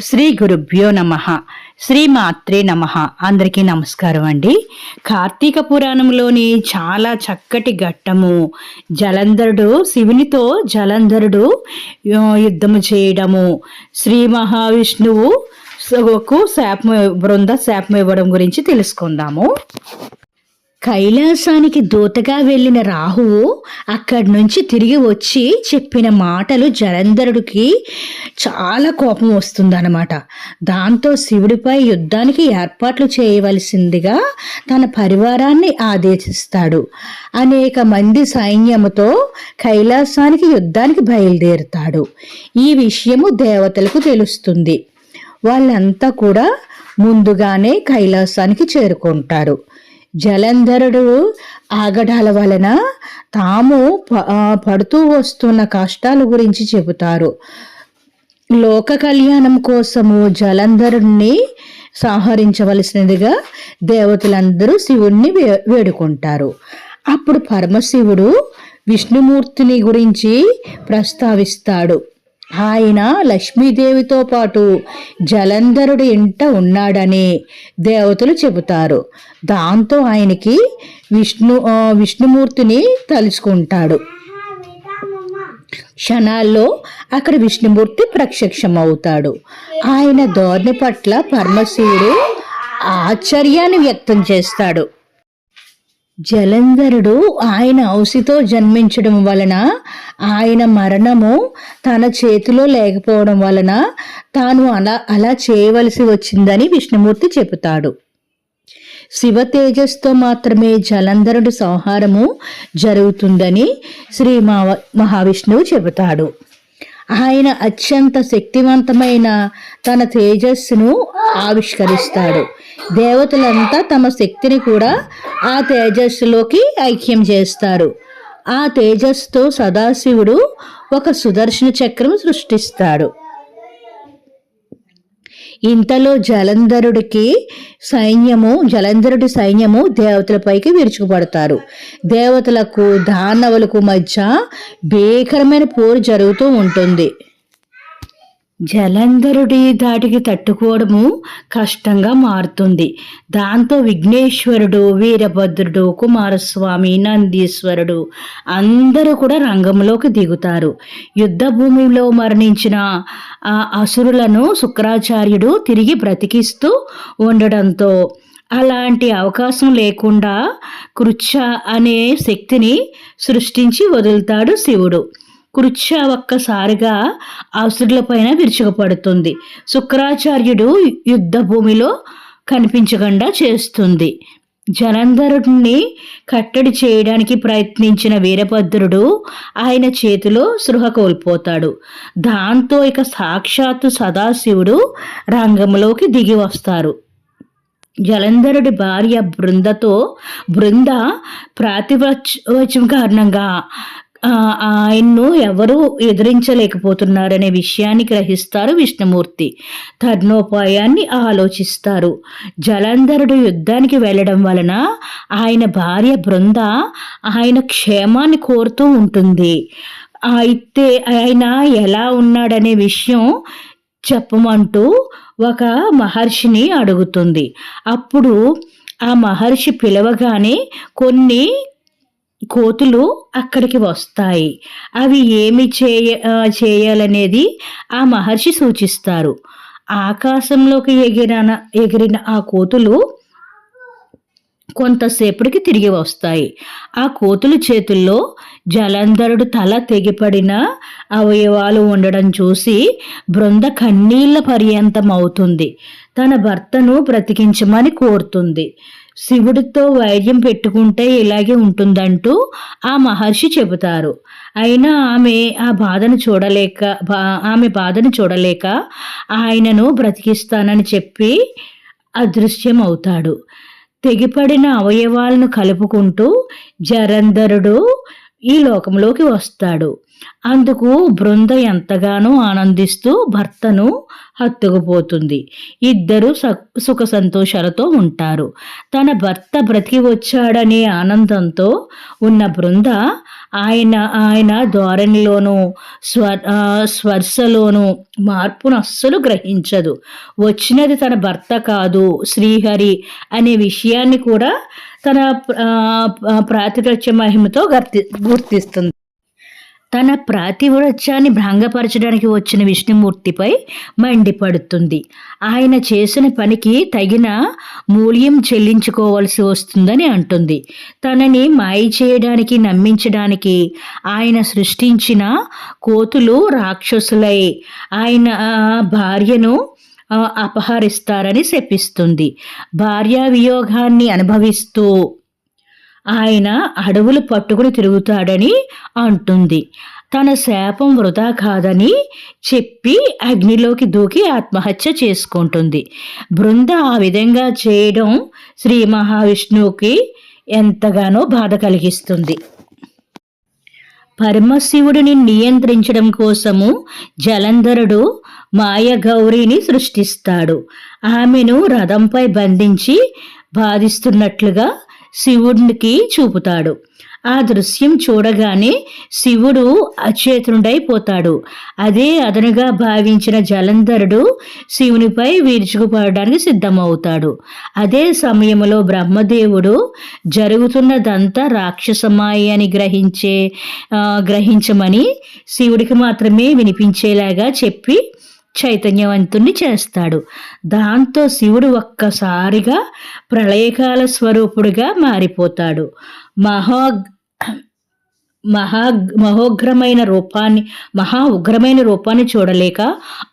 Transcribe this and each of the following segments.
శ్రీ గురుభ్యో నమ. శ్రీ మాత్రే నమ. అందరికీ నమస్కారం అండి. కార్తీక పురాణంలోని చాలా చక్కటి ఘట్టము. జలంధరుడు శివునితో జలంధరుడు యుద్ధము చేయడము. శ్రీ మహావిష్ణువుకు శాపం బృంద శాపం ఇవ్వడం గురించి తెలుసుకుందాము. కైలాసానికి దూతగా వెళ్ళిన రాహువు అక్కడి నుంచి తిరిగి వచ్చి చెప్పిన మాటలు జలంధరుడికి చాలా కోపం వస్తుందన్నమాట. దాంతో శివుడిపై యుద్ధానికి ఏర్పాట్లు చేయవలసిందిగా తన పరివారాన్ని ఆదేశిస్తాడు. అనేక మంది సైన్యముతో కైలాసానికి యుద్ధానికి బయలుదేరుతాడు. ఈ విషయము దేవతలకు తెలుస్తుంది. వాళ్ళంతా కూడా ముందుగానే కైలాసానికి చేరుకుంటారు. జలంధరుడు ఆగడాల వలన తాము ప- పడుతూ వస్తున్న కష్టాల గురించి చెబుతారు. లోక కళ్యాణం కోసము జలంధరుణ్ణి సంహరించవలసినదిగా దేవతలందరూ శివుణ్ణి వే- వేడుకుంటారు. అప్పుడు పరమశివుడు విష్ణుమూర్తిని గురించి ప్రస్తావిస్తాడు. ఆయన లక్ష్మీదేవితో పాటు జలంధరుడి ఇంట ఉన్నాడని దేవతలు చెబుతారు. దాంతో ఆయనకి విష్ణు విష్ణుమూర్తిని తలుచుకుంటాడు. క్షణాల్లో అక్కడ విష్ణుమూర్తి ప్రత్యక్షమవుతాడు. ఆయన ధోరణి పట్ల పరమశివుడు ఆశ్చర్యాన్ని వ్యక్తం చేస్తాడు. జలంధరుడు ఆయన ఔసితో జన్మించడం వలన ఆయన మరణము తన చేతిలో లేకపోవడం వలన తాను అలా అలా చేయవలసి వచ్చిందని విష్ణుమూర్తి చెబుతాడు. శివ తేజస్తో మాత్రమే జలంధరుడు సంహారము జరుగుతుందని శ్రీ మహా- మహావిష్ణువు చెబుతాడు. ఆయన అత్యంత శక్తివంతమైన తన తేజస్సును ఆవిష్కరిస్తాడు. దేవతలంతా తమ శక్తిని కూడా ఆ తేజస్సులోకి ఐక్యం చేస్తారు. ఆ తేజస్సుతో సదాశివుడు ఒక సుదర్శన చక్రం సృష్టిస్తాడు. ఇంతలో జలంధరుడికి సైన్యము జలంధరుడి సైన్యము దేవతలపైకి విరుచుకుపడతారు. దేవతలకు దానవులకు మధ్య భీకరమైన పోరు జరుగుతూ ఉంటుంది. జలంధరుడి దాటికి తట్టుకోవడము కష్టంగా మారుతుంది. దాంతో విఘ్నేశ్వరుడు వీరభద్రుడు కుమారస్వామి నందీశ్వరుడు అందరూ కూడా రంగంలోకి దిగుతారు. యుద్ధ భూమిలో మరణించిన ఆ అసురులను శుక్రాచార్యుడు తిరిగి బ్రతికిస్తూ ఉండడంతో అలాంటి అవకాశం లేకుండా కృచ్ఛ అనే శక్తిని సృష్టించి వదులుతాడు శివుడు. కృచ్ఛ ఒక్కసారిగా పైన విరుచుకుపడుతుంది. శుక్రాచార్యుడు యుద్ధ భూమిలో కనిపించకుండా చేస్తుంది. జలంధరుడిని కట్టడి చేయడానికి ప్రయత్నించిన వీరభద్రుడు ఆయన చేతిలో సృహ కోల్పోతాడు. దాంతో ఇక సాక్షాత్తు సదాశివుడు రంగంలోకి దిగి వస్తారు. జలంధరుడి భార్య బృందతో బృంద ప్రాతివచం కారణంగా ఆయన్ను ఎవరూ ఎదిరించలేకపోతున్నారనే విషయాన్ని గ్రహిస్తారు విష్ణుమూర్తి. తర్ణోపాయాన్ని ఆలోచిస్తారు. జలంధరుడు యుద్ధానికి వెళ్ళడం వలన ఆయన భార్య బృంద ఆయన క్షేమాన్ని కోరుతూ ఉంటుంది. అయితే ఆయన ఎలా ఉన్నాడనే విషయం చెప్పమంటూ ఒక మహర్షిని అడుగుతుంది. అప్పుడు ఆ మహర్షి పిలవగానే కొన్ని కోతులు అక్కడికి వస్తాయి. అవి ఏమి చేయ చేయాలనేది ఆ మహర్షి సూచిస్తారు. ఆకాశంలోకి ఎగిరిన ఎగిరిన ఆ కోతులు కొంతసేపటికి తిరిగి వస్తాయి. ఆ కోతుల చేతుల్లో జలంధరుడు తల తెగిపడిన అవయవాలు ఉండడం చూసి బృంద కన్నీళ్ళ పర్యంతం అవుతుంది తన భర్తను బ్రతికించమని కోరుతుంది. శివుడితో వైద్యం పెట్టుకుంటే ఇలాగే ఉంటుందంటూ ఆ మహర్షి చెబుతారు. అయినా ఆమె ఆ బాధను చూడలేక బా- ఆమె బాధను చూడలేక ఆయనను బ్రతికిస్తానని చెప్పి అదృశ్యం అవుతాడు తెగిపడిన అవయవాలను కలుపుకుంటూ జరంధరుడు ఈ లోకంలోకి వస్తాడు. అందుకు బృంద ఎంతగానో ఆనందిస్తూ భర్తను హత్తుకుపోతుంది. ఇద్దరు సుఖ సంతోషాలతో ఉంటారు. తన భర్త బ్రతికి వచ్చాడనే ఆనందంతో ఉన్న బృంద ఆయన ఆయన ధోరణిలోనూ స్వ స్వర్శలోనూ మార్పును అస్సలు గ్రహించదు. వచ్చినది తన భర్త కాదు శ్రీహరి అనే విషయాన్ని కూడా తన ప్రాతిపత్య మహిమతో గర్తి గుర్తిస్తుంది. తన ప్రాతివృత్యాన్ని భ్రంగపరచడానికి వచ్చిన విష్ణుమూర్తిపై మండిపడుతుంది. ఆయన చేసిన పనికి తగిన మూల్యం చెల్లించుకోవాల్సి వస్తుందని అంటుంది. తనని మాయ చేయడానికి నమ్మించడానికి ఆయన సృష్టించిన కోతులు రాక్షసులై ఆయన భార్యను అపహరిస్తారని శపిస్తుంది. భార్యా వియోగాన్ని అనుభవిస్తూ ఆయన అడవులు పట్టుకుని తిరుగుతాడని అంటుంది. తన శాపం వృధా కాదని చెప్పి అగ్నిలోకి దూకి ఆత్మహత్య చేసుకుంటుంది. బృంద ఆ విధంగా చేయడం శ్రీ మహావిష్ణువుకి ఎంతగానో బాధ కలిగిస్తుంది. పరమశివుడిని నియంత్రించడం కోసము జలంధరుడు మాయగౌరిని సృష్టిస్తాడు. ఆమెను రథంపై బంధించి బాధిస్తున్నట్లుగా శివుడికి చూపుతాడు. ఆ దృశ్యం చూడగానే శివుడు అచేతనుడైపోతాడు. అదే అదనుగా భావించిన జలంధరుడు శివునిపై వీర్చుకుపడడానికి సిద్ధమవుతాడు. అదే సమయంలో బ్రహ్మదేవుడు జరుగుతున్నదంతా రాక్షసమాయి అని గ్రహించే గ్రహించమని శివుడికి మాత్రమే వినిపించేలాగా చెప్పి చైతన్యవంతుణ్ణి చేస్తాడు. దాంతో శివుడు ఒక్కసారిగా ప్రళయకాల స్వరూపుడిగా మారిపోతాడు. మహా మహా మహోగ్రమైన రూపాన్ని మహా ఉగ్రమైన రూపాన్ని చూడలేక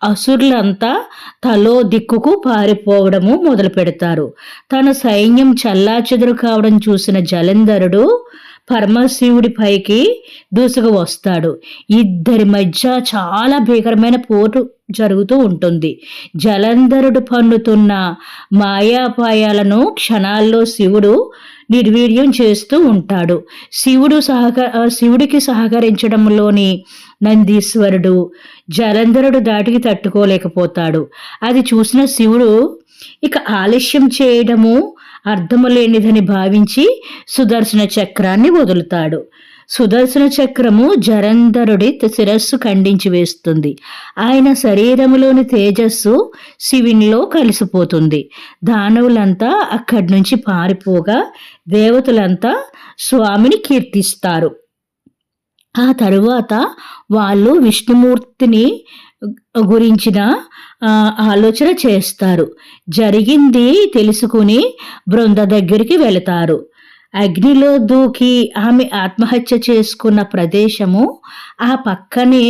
అసురులంతా తలో దిక్కుకు పారిపోవడము మొదలు పెడతారు. తన సైన్యం చల్లాచెదురు కావడం చూసిన జలంధరుడు పరమశివుడి పైకి దూసుకు వస్తాడు. ఇద్దరి మధ్య చాలా భీకరమైన పోటు జరుగుతూ ఉంటుంది. జలంధరుడు పన్నుతున్న మాయాపాయాలను క్షణాల్లో శివుడు నిర్వీర్యం చేస్తూ ఉంటాడు. శివుడు సహక శివుడికి సహకరించడంలోని నందీశ్వరుడు జలంధరుడు దాటికి తట్టుకోలేకపోతాడు. అది చూసిన శివుడు ఇక ఆలస్యం చేయడము అర్థము లేనిదని భావించి సుదర్శన చక్రాన్ని వదులుతాడు. సుదర్శన చక్రము జరంధరుడి శిరస్సు ఖండించి వేస్తుంది. ఆయన శరీరములోని తేజస్సు శివునిలో కలిసిపోతుంది. దానవులంతా అక్కడి నుంచి పారిపోగా దేవతలంతా స్వామిని కీర్తిస్తారు. ఆ తరువాత వాళ్ళు విష్ణుమూర్తిని గురించిన ఆలోచన చేస్తారు. జరిగింది తెలుసుకుని బృంద దగ్గరికి వెళతారు. అగ్నిలో దూకి ఆమె ఆత్మహత్య చేసుకున్న ప్రదేశము ఆ పక్కనే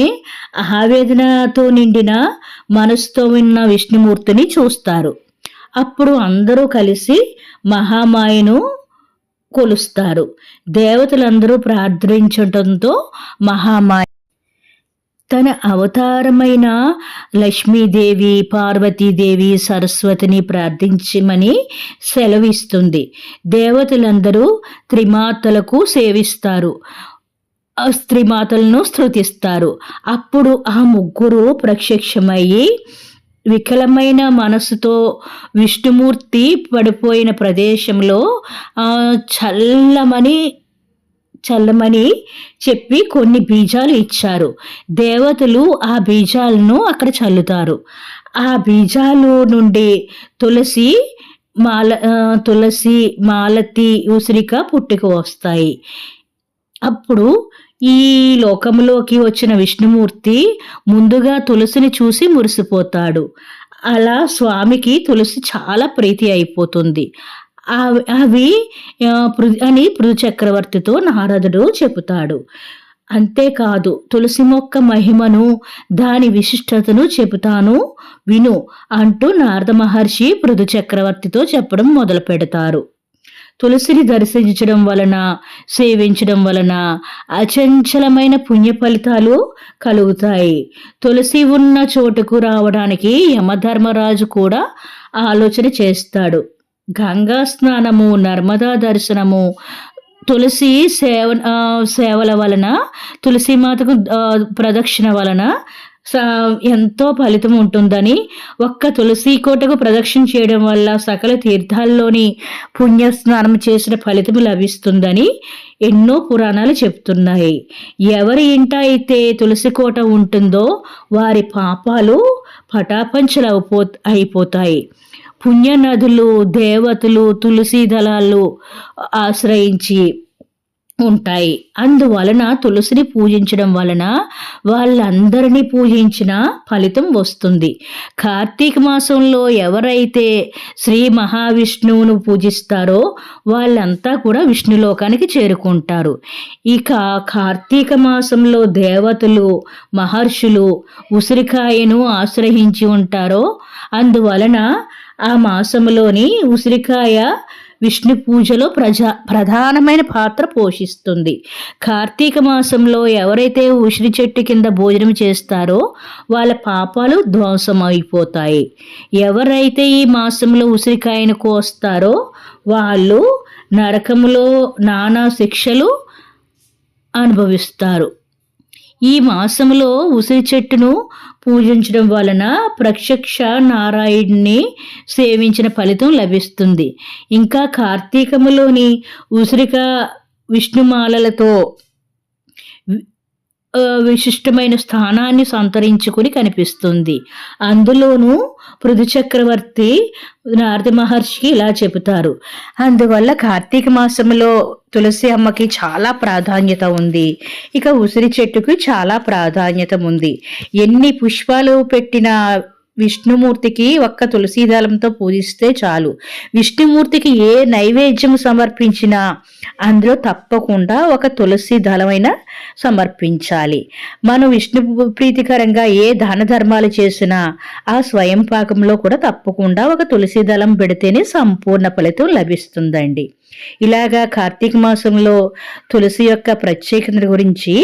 ఆవేదనతో నిండిన మనసుతో ఉన్న విష్ణుమూర్తిని చూస్తారు. అప్పుడు అందరూ కలిసి మహామాయను కొలుస్తారు. దేవతలందరూ ప్రార్థించడంతో మహామాయ తన అవతారమైన లక్ష్మీదేవి పార్వతీదేవి సరస్వతిని ప్రార్థించమని సెలవిస్తుంది. దేవతలందరూ త్రిమాతలకు సేవిస్తారు. స్త్రీమాతలను స్థుతిస్తారు అప్పుడు ఆ ముగ్గురు ప్రత్యక్షమయ్యి వికలమైన మనసుతో విష్ణుమూర్తి పడిపోయిన ప్రదేశంలో చల్లమని చల్లమని చెప్పి కొన్ని బీజాలు ఇచ్చారు. దేవతలు ఆ బీజాలను అక్కడ చల్లుతారు. ఆ బీజాలు నుండి తులసి మాల తులసి మాలతి ఉసిరిక పుట్టుకు వస్తాయి. అప్పుడు ఈ లోకంలోకి వచ్చిన విష్ణుమూర్తి ముందుగా తులసిని చూసి మురిసిపోతాడు. అలా స్వామికి తులసి చాలా ప్రీతి అయిపోతుంది. అవి అని పృథు చక్రవర్తితో నారదుడు చెబుతాడు. అంతేకాదు తులసి మొక్క మహిమను దాని విశిష్టతను చెబుతాను విను అంటూ నారద మహర్షి పృథు చక్రవర్తితో చెప్పడం మొదలు పెడతారు. తులసిని దర్శించడం వలన సేవించడం వలన అచంచలమైన పుణ్య ఫలితాలు కలుగుతాయి. తులసి ఉన్న చోటుకు రావడానికి యమధర్మరాజు కూడా ఆలోచన చేస్తాడు. గంగా స్నానము నర్మదా దర్శనము తులసి సేవ సేవల వలన తులసి మాతకు ప్రదక్షిణ వలన స- ఎంతో ఫలితం ఉంటుందని ఒక్క తులసి కోటకు ప్రదక్షిణ చేయడం వల్ల సకల తీర్థాల్లోని పుణ్య స్నానం చేసిన ఫలితం లభిస్తుందని ఎన్నో పురాణాలు చెప్తున్నాయి. ఎవరి ఇంట అయితే తులసి కోట ఉంటుందో వారి పాపాలు పటాపంచలు అయిపో అయిపోతాయి. పుణ్యనదులు దేవతలు తులసి దళాలు ఆశ్రయించి ఉంటాయి. అందువలన తులసిని పూజించడం వలన వాళ్ళందరినీ పూజించిన ఫలితం వస్తుంది. కార్తీక మాసంలో ఎవరైతే శ్రీ మహావిష్ణువును పూజిస్తారో వాళ్ళంతా కూడా విష్ణులోకానికి చేరుకుంటారు. ఇక కార్తీక మాసంలో దేవతలు మహర్షులు ఉసిరికాయను ఆశ్రయించి ఉంటారో అందువలన ఆ మాసంలోని ఉసిరికాయ విష్ణు పూజలో ప్రజా ప్రధానమైన పాత్ర పోషిస్తుంది. కార్తీక మాసంలో ఎవరైతే ఉసిరి చెట్టు కింద భోజనం చేస్తారో వాళ్ళ పాపాలు ధ్వంసం అయిపోతాయి ఎవరైతే ఈ మాసంలో ఉసిరికాయను కోస్తారో వాళ్ళు నరకములో నానా శిక్షలు అనుభవిస్తారు. ఈ మాసంలో ఉసిరి చెట్టును పూజించడం వలన ప్రత్యక్ష నారాయణ్ణి సేవించిన ఫలితం లభిస్తుంది. ఇంకా కార్తీకములోని ఉసిరిక విష్ణుమాలలతో విశిష్టమైన స్థానాన్ని సంతరించుకుని కనిపిస్తుంది. అందులోనూ పృథు చక్రవర్తి నారద మహర్షికి ఇలా చెబుతారు. అందువల్ల కార్తీక మాసంలో తులసి అమ్మకి చాలా ప్రాధాన్యత ఉంది. ఇక ఉసిరి చెట్టుకి చాలా ప్రాధాన్యత ఉంది. ఎన్ని పుష్పాలు పెట్టిన విష్ణుమూర్తికి ఒక్క తులసి దళంతో పూజిస్తే చాలు. విష్ణుమూర్తికి ఏ నైవేద్యం సమర్పించినా అందులో తప్పకుండా ఒక తులసి దళమైన సమర్పించాలి. మనం విష్ణు ప్రీతికరంగా ఏ దాన ధర్మాలు చేసినా ఆ స్వయం పాకంలో కూడా తప్పకుండా ఒక తులసి దళం పెడితేనే సంపూర్ణ ఫలితం లభిస్తుందండి. ఇలాగా కార్తీక మాసంలో తులసి యొక్క ప్రత్యేకత గురించి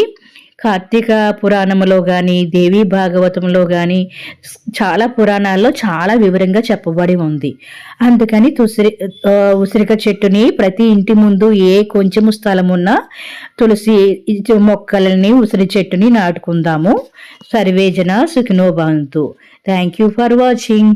కార్తీక పురాణంలో కానీ దేవీ భాగవతంలో కానీ చాలా పురాణాల్లో చాలా వివరంగా చెప్పబడి ఉంది. అందుకని తుసిరి ఉసిరిక చెట్టుని ప్రతి ఇంటి ముందు ఏ కొంచెము స్థలం ఉన్న తులసి మొక్కలని ఉసిరి చెట్టుని నాటుకుందాము. సర్వేజన సుఖినో భవంతు. Thank you for watching